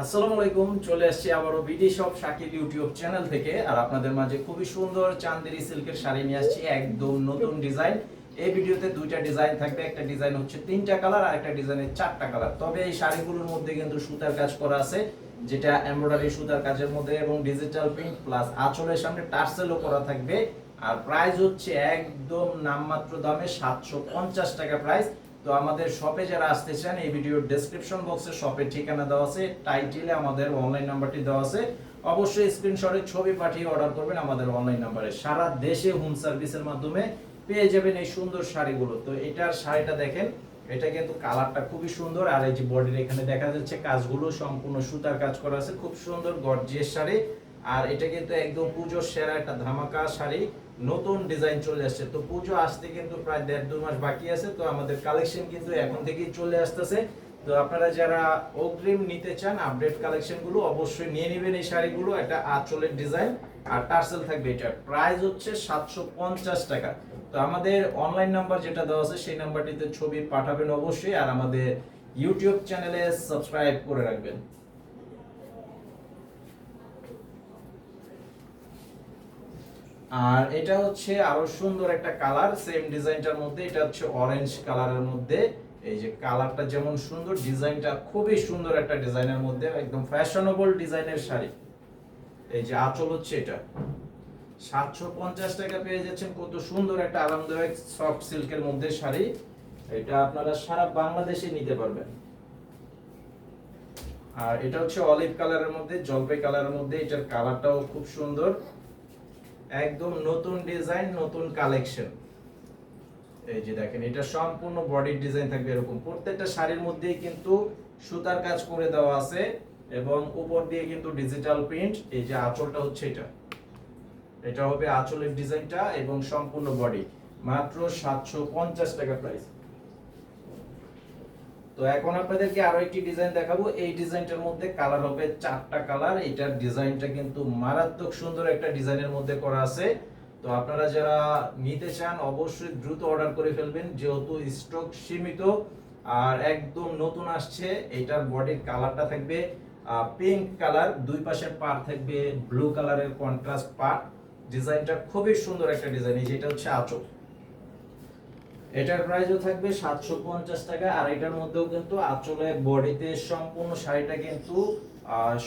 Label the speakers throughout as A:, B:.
A: আসসালামু আলাইকুম, চলে আসছি আবারও বিডি শপ ইউটিউব চ্যানেল থেকে। আর আপনাদের মাঝে খুবই সুন্দর চান্দেরি সিল্কের শাড়ি নিয়ে আসছি, একদম নতুন ডিজাইন। এই ভিডিওতে দুইটা ডিজাইন থাকবে, একটা ডিজাইন হচ্ছে তিনটা কালার আর একটা ডিজাইনের চারটা কালার। তবে এই শাড়িগুলোর মধ্যে কিন্তু সুতার কাজ করা আছে, যেটা এমব্রয়ডারি সুতার কাজের মধ্যে এবং ডিজিটাল প্রিন্ট প্লাস আঁচলের সামনে টার্সেলও করা থাকবে। আর প্রাইস হচ্ছে একদম নামমাত্র দামে সাতশো পঞ্চাশ টাকা প্রাইস তো আমাদের শপে যারা আসতে চান, এই ভিডিওর ডেসক্রিপশন বক্সে শপের ঠিকানা দেওয়া আছে টাইটেলে আমাদের অনলাইন নাম্বারটি দেওয়া আছে। অবশ্যই স্ক্রিনশটে ছবি পাঠিয়ে অর্ডার করবেন আমাদের অনলাইন নাম্বারে সারা দেশে হোম সার্ভিসের মাধ্যমে পেয়ে যাবেন এই সুন্দর শাড়িগুলো। তো এটার শাড়িটা দেখেন, এটা কিন্তু কালারটা খুবই সুন্দর। আর এই যে বডির এখানে দেখা যাচ্ছে কাজগুলো সম্পূর্ণ সুতার কাজ করা আছে। খুব সুন্দর গর্জিয়াস শাড়ি। আর এটা কিন্তু একদম পুজোর সেরা একটা ধামাকা শাড়ি। নতুন ডিজাইন চলে আসছে। তো পুজো আসতে কিন্তু প্রায় দেড় দু মাস বাকি আছে। তো আমাদের কালেকশন কিন্তু এখন থেকেই চলে আসতেছে। তো আপনারা যারা অগ্রিম নিতে চান আপডেট কালেকশনগুলো অবশ্যই নিয়ে নেবেন এই শাড়িগুলো। এটা আঁচলের ডিজাইন। আর টার্সেল থাকবে এটা। প্রাইস হচ্ছে সাতশো পঞ্চাশ টাকা। তো আমাদের অনলাইন নাম্বার যেটা দেওয়া আছে, সেই নাম্বারটিতে ছবি পাঠাবেন অবশ্যই। আর আমাদের ইউটিউব চ্যানেলে সাবস্ক্রাইব করে রাখবেন। আর এটা হচ্ছে আরও সুন্দর একটা কালার সেম ডিজাইনটার মধ্যে, এটা হচ্ছে অরেঞ্জ কালারের মধ্যে। এই যে কালারটা যেমন সুন্দর ডিজাইনটা খুবই সুন্দর একটা ডিজাইনের মধ্যে, একদম ফ্যাশনেবল ডিজাইনের শাড়ি। এই যে আঁচল হচ্ছে এটা। সাতশো পঞ্চাশ টাকা পেয়ে যাচ্ছেন, কত সুন্দর একটা আরামদায়ক সফট সিল্কের মধ্যে শাড়ি। এটা আপনারা সারা বাংলাদেশে নিতে পারবেন। আর এটা হচ্ছে অলিভ কালারের মধ্যে, জলপাই কালারের মধ্যে, এটার কালারটাও খুব সুন্দর। একদম নতুন ডিজাইন, নতুন কালেকশন। এই যে দেখেন, এটা সম্পূর্ণ বডির ডিজাইন থাকবে এরকম। প্রত্যেকটা শাড়ির মধ্যেই কিন্তু সুতার কাজ করে দেওয়া আছে এবং উপর দিয়ে কিন্তু ডিজিটাল প্রিন্ট এই যে আঁচলটা হচ্ছে এটা। এটা হবে আঁচলের ডিজাইনটা এবং সম্পূর্ণ বডি। মাত্র সাতশো পঞ্চাশ টাকা প্রাইস তো এখন আপনাদেরকে আরও একটি ডিজাইন দেখাবো। এই ডিজাইনটার মধ্যে কালার হবে চারটা কালার এটার ডিজাইনটা কিন্তু মারাত্মক সুন্দর একটা ডিজাইনের মধ্যে করা আছে। তো আপনারা যারা নিতে চান, অবশ্যই দ্রুত অর্ডার করে ফেলবেন, যেহেতু স্টক সীমিত। আর একদম নতুন আসছে, এটার বডির কালারটা থাকবে পিঙ্ক কালার দুই পাশের পার থাকবে ব্লু কালারের কন্ট্রাস্ট পার ডিজাইনটা খুবই সুন্দর একটা ডিজাইন এই যেটা হচ্ছে আঁচল। এটার প্রাইসও থাকবে সাতশো পঞ্চাশ টাকা, আর এটার মধ্যেও কিন্তু আঁচলে বডিতে সম্পূর্ণ শাড়িটা কিন্তু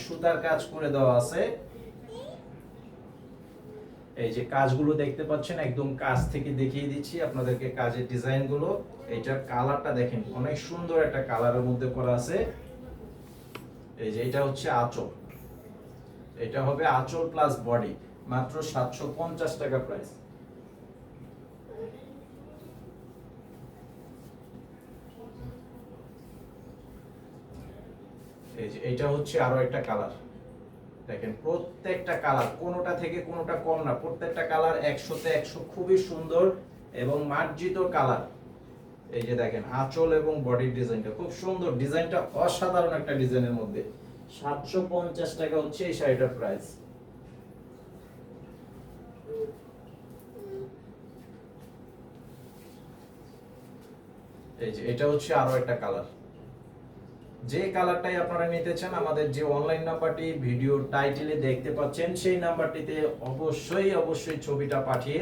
A: সুতার কাজ করে দেওয়া আছে। এই যে কাজগুলো দেখতে পাচ্ছেন, একদম কাজ থেকে দেখিয়ে দিচ্ছি আপনাদেরকে কাজের ডিজাইনগুলো এটার কালারটা দেখেন, অনেক সুন্দর একটা কালারের মধ্যে করা আছে। এই যে এটা হচ্ছে আঁচল। এটা হবে আঁচল প্লাস বডি মাত্র সাতশো পঞ্চাশ টাকা প্রাইস এটা হচ্ছে আরও একটা কালার দেখেন, প্রত্যেকটা কালার কোনোটা থেকে কোনোটা কম না, প্রত্যেকটা কালার একশোতে একশো খুবই সুন্দর এবং মার্জিত কালার এই যে দেখেন, আঁচল এবং বডির ডিজাইনটা খুব সুন্দর। ডিজাইনটা অসাধারণ একটা ডিজাইনের মধ্যে। সাতশো পঞ্চাশ টাকা হচ্ছে এই শাড়িটার প্রাইস এই যে, এটা হচ্ছে আরও একটা কালার যে কালারটাই আপনারা নিতে চান, আমাদের যে অনলাইন নাম্বারটি ভিডিও টাইটেলে দেখতে পাচ্ছেন, সেই নাম্বারটিতে অবশ্যই অবশ্যই ছবিটা পাঠিয়ে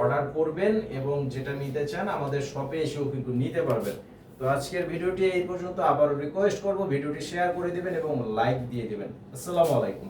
A: অর্ডার করবেন এবং যেটা নিতে চান, আমাদের শপে এসেও কিন্তু নিতে পারবেন। তো আজকের ভিডিওটি এই পর্যন্ত আবার রিকোয়েস্ট করব ভিডিওটি শেয়ার করে দিবেন এবং লাইক দিয়ে দিবেন। আসসালামু আলাইকুম।